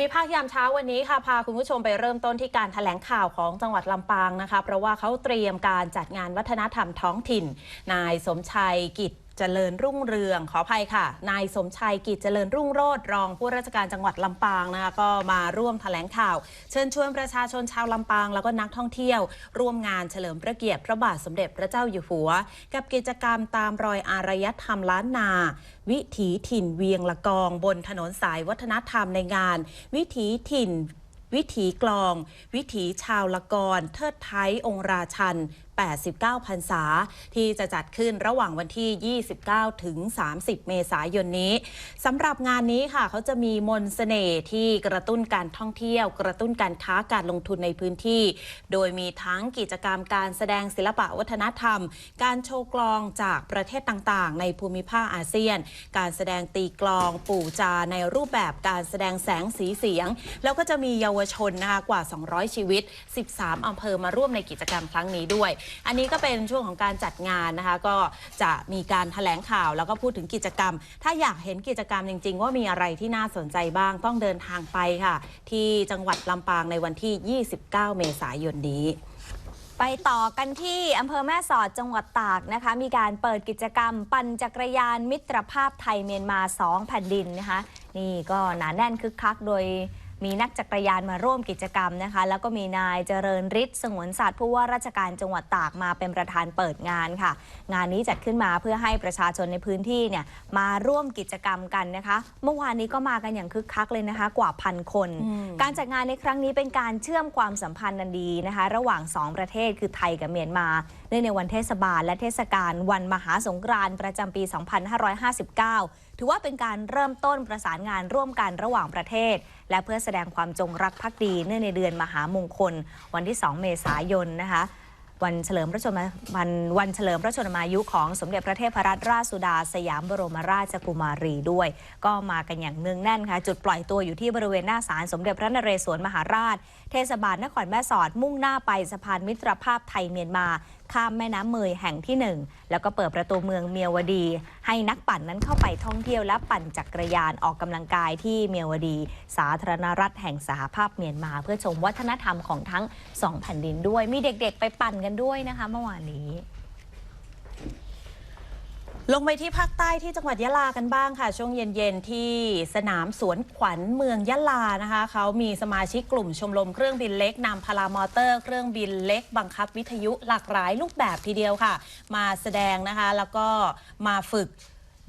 มิภาคยามเช้าวันนี้ค่ะพาคุณผู้ชมไปเริ่มต้นที่การถแถลงข่าวของจังหวัดลำปางนะคะ เพราะว่าเขาเตรียมการจัดงานวัฒนธรรมท้องถิ่น นายสมชัยกิจ เจริญรุ่งเรือง ขออภัยค่ะ นายสมชัยกิจเจริญรุ่งโรจน์รองผู้ราชการจังหวัดลำปางนะคะก็มาร่วมแถลงข่าว เชิญชวนประชาชนชาวลำปาง แล้วก็นักท่องเที่ยว ร่วมงานเฉลิมพระเกียรติพระบาทสมเด็จพระเจ้าอยู่หัว กับกิจกรรมตามรอยอารยธรรมล้านนา วิถีถิ่นเวียงละกอง บนถนนสายวัฒนธรรมในงาน วิถีถิ่นวิถีกลอง วิถีชาวละกร เทิดไทยองค์ราชัน 89พรรษา ที่จะจัดขึ้นระหว่างวันที่ 29 ถึง 30 เมษายนนี้สำหรับงานนี้ค่ะ เขาจะมีมนต์เสน่ห์ที่กระตุ้นการท่องเที่ยว กระตุ้นการค้าการลงทุนในพื้นที่ โดยมีทั้งกิจกรรมการแสดงศิลปะวัฒนธรรม การโชว์กลองจากประเทศต่างๆ ในภูมิภาคอาเซียน การแสดงตีกลองปู่จาในรูปแบบการแสดงแสงสีเสียง แล้วก็จะมีเยาวชนนะคะกว่า 200 ชีวิต 13 อำเภอมาร่วมในกิจกรรมครั้งนี้ด้วยอันนี้ก็เป็นช่วงของการจัดงานนะคะ ก็จะมีการถแถลงข่าว แล้วก็พูดถึงกิจกรรม ถ้าอยากเห็นกิจกรรมจริง ๆ ว่ามีอะไรที่น่าสนใจบ้างต้องเดินทางไปค่ะ ที่จังหวัดลำปางในวันที่ 29 เมษายนนี้ไปต่อกันที่อำเภอแม่สอดจังหวัดตากนะคะ มีการเปิดกิจกรรม ปั่นจักรยานมิตรภาพไทยเมียนมา 2 แผ่นดินนะคะ นี่ก็หนาแน่นคึกคักโดย มีนักจักรยานมาร่วมกิจกรรมนะคะ แล้วก็มีนายเจริญฤทธิ์สงวนสัตว์ผู้ว่าราชการจังหวัดตากมาเป็นประธานเปิดงานค่ะ งานนี้จัดขึ้นมาเพื่อให้ประชาชนในพื้นที่เนี่ยมาร่วมกิจกรรมกันนะคะ เมื่อวานนี้ก็มากันอย่างคึกคักเลยนะคะ กว่าพันคนอืมการจัดงานในครั้งนี้เป็นการเชื่อมความสัมพันธ์อันดีนะคะ ระหว่าง 2 ประเทศคือไทยกับเมียนมาเนื่องในวันเทศบาลและเทศกาลวันมหาสงกรานต์ประจำปี 2559 ถือว่าเป็นการเริ่มต้นประสานงานร่วมกันระหว่างประเทศ และเพื่อแสดงความจงรักภักดีเนื่องในเดือนมหามงคล วันที่ 2 เมษายนนะคะวันเฉลิมพระชนมวันวันเฉลิมพระชนมายุของสมเด็จพระเทพรัตนราชสุดา สยามบรมราชกุมารีด้วย ก็มากันอย่างเนืองแน่นค่ะ จุดปล่อยตัวอยู่ที่บริเวณหน้าศาลสมเด็จพระนเรศวรมหาราช เทศบาลนครแม่สอดมุ่งหน้าไปสะพานมิตรภาพไทยเมียนมา ข้ามแม่น้ำเมยแห่งที่หนึ่งแล้วก็เปิดประตูเมืองเมียวดี ให้นักปั่นนั้นเข้าไปท่องเที่ยวและปั่นจักรยานออกกำลังกายที่เมียวดี สาธารณรัฐแห่งสหภาพเมียนมา เพื่อชมวัฒนธรรมของทั้งสองแผ่นดินด้วย มีเด็กๆ ไปปั่นกันด้วยนะคะเมื่อวานนี้ ลงไปที่ภาคใต้ที่จังหวัดยะลากันบ้างค่ะ ช่วงเย็นๆ ที่สนามสวนขวัญเมืองยะลานะคะเขามีสมาชิกกลุ่มชมรมเครื่องบินเล็กนำพารามอเตอร์ เครื่องบินเล็ก บังคับวิทยุหลากหลายรูปแบบทีเดียวค่ะ มาแสดงนะคะแล้วก็มาฝึก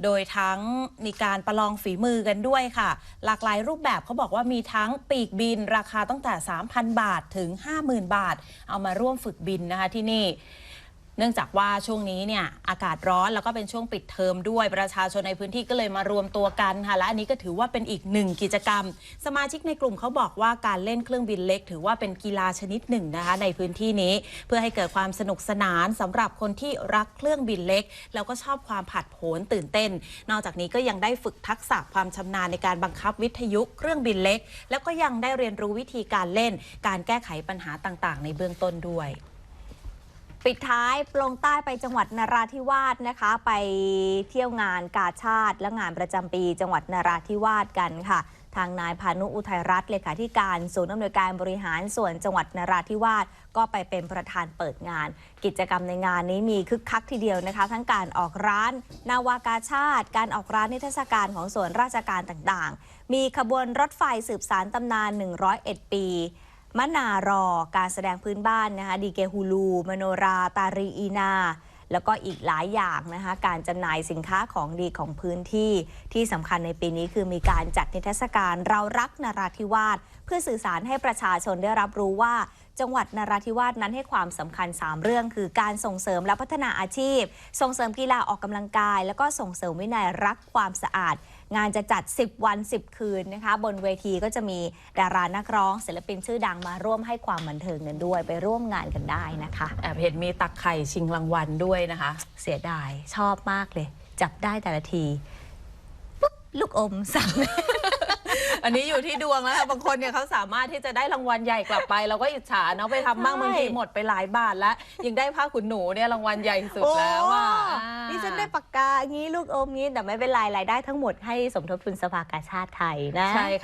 โดยทั้งมีการประลองฝีมือกันด้วยค่ะ หลากหลายรูปแบบเขาบอกว่ามีทั้งปีกบิน ราคาตั้งแต่ 3,000 บาทถึง 50,000 บาท เอามาร่วมฝึกบินนะคะที่นี่ เนื่องจากว่าช่วงนี้เนี่ยอากาศร้อนแล้วก็เป็นช่วงปิดเทอมด้วยประชาชนในพื้นที่ก็เลยมารวมตัวกันค่ะและอันนี้ก็ถือว่าเป็นอีกหนึ่งกิจกรรม สมาชิกในกลุ่มเขาบอกว่าการเล่นเครื่องบินเล็ก ถือว่าเป็นกีฬาชนิดหนึ่งนะคะในพื้นที่นี้ เพื่อให้เกิดความสนุกสนานสำหรับคนที่รักเครื่องบินเล็ก แล้วก็ชอบความผัดโผนตื่นเต้น นอกจากนี้ก็ยังได้ฝึกทักษะความชำนาญในการบังคับวิทยุเครื่องบินเล็ก แล้วก็ยังได้เรียนรู้วิธีการเล่น การแก้ไขปัญหาต่างๆ ในเบื้องต้นด้วย ปิดท้ายลงใต้ไปจังหวัดนราธิวาสนะคะ ไปเที่ยวงานกาชาติและงานประจำปี จังหวัดนราธิวาสกันค่ะ ทางนายพานุอุทัยรัตน์เลขาธิการศูนย์อำนวยการบริหารส่วนจังหวัดนราธิวาสก็ไปเป็นประธานเปิดงาน กิจกรรมในงานนี้มีคึกคักทีเดียวนะคะ ทั้งการออกร้าน นาวากาชาติ การออกร้านนิทรรศการของส่วนราชการต่างๆ มีขบวนรถไฟสืบสารตำนาน 101 ปี มะนารอ การแสดงพื้นบ้านนะคะดีเกฮูลูมโนรา ตารีอีนา แล้วก็อีกหลายอย่างนะคะการจำหน่ายสินค้าของดีของพื้นที่ ที่สำคัญในปีนี้คือมีการจัดนิทรรศการเรารักนราธิวาสเพื่อสื่อสารให้ประชาชนได้รับรู้ว่า จังหวัดนราธิวาสนั้นให้ความสำคัญ 3 เรื่อง คือการส่งเสริมและพัฒนาอาชีพ ส่งเสริมกีฬาออกกำลังกาย แล้วก็ส่งเสริมวินัยรักความสะอาด งานจะจัด 10 วัน 10 คืนนะคะ บนเวทีก็จะมีดารานักร้องศิลปินชื่อดังมาร่วมให้ความบันเทิงกันด้วย ไปร่วมงานกันได้นะคะแอบเห็นมีตักไข่ชิงรางวัลด้วยนะคะ เสียดายชอบมากเลย จับได้แต่ละทีปุ๊บลูกอมสั่ง อันนี้อยู่ที่ดวงแล้วค่ะบางคนเนี่ยเขาสามารถที่จะได้รางวัลใหญ่กลับไป เราก็อิจฉาเนาะไปทำบ้างใช่บางทีหมดไปหลายบาทแล้วยังได้ผ้าขุนหนูเนี่ยรางวัลใหญ่สุดแล้วอะโอ้นี่ฉันได้ปากกางี้ลูกอมงี้แต่ไม่เป็นไรรายได้ทั้งหมดให้สมทบทุนสภากาชาติไทยนะใช่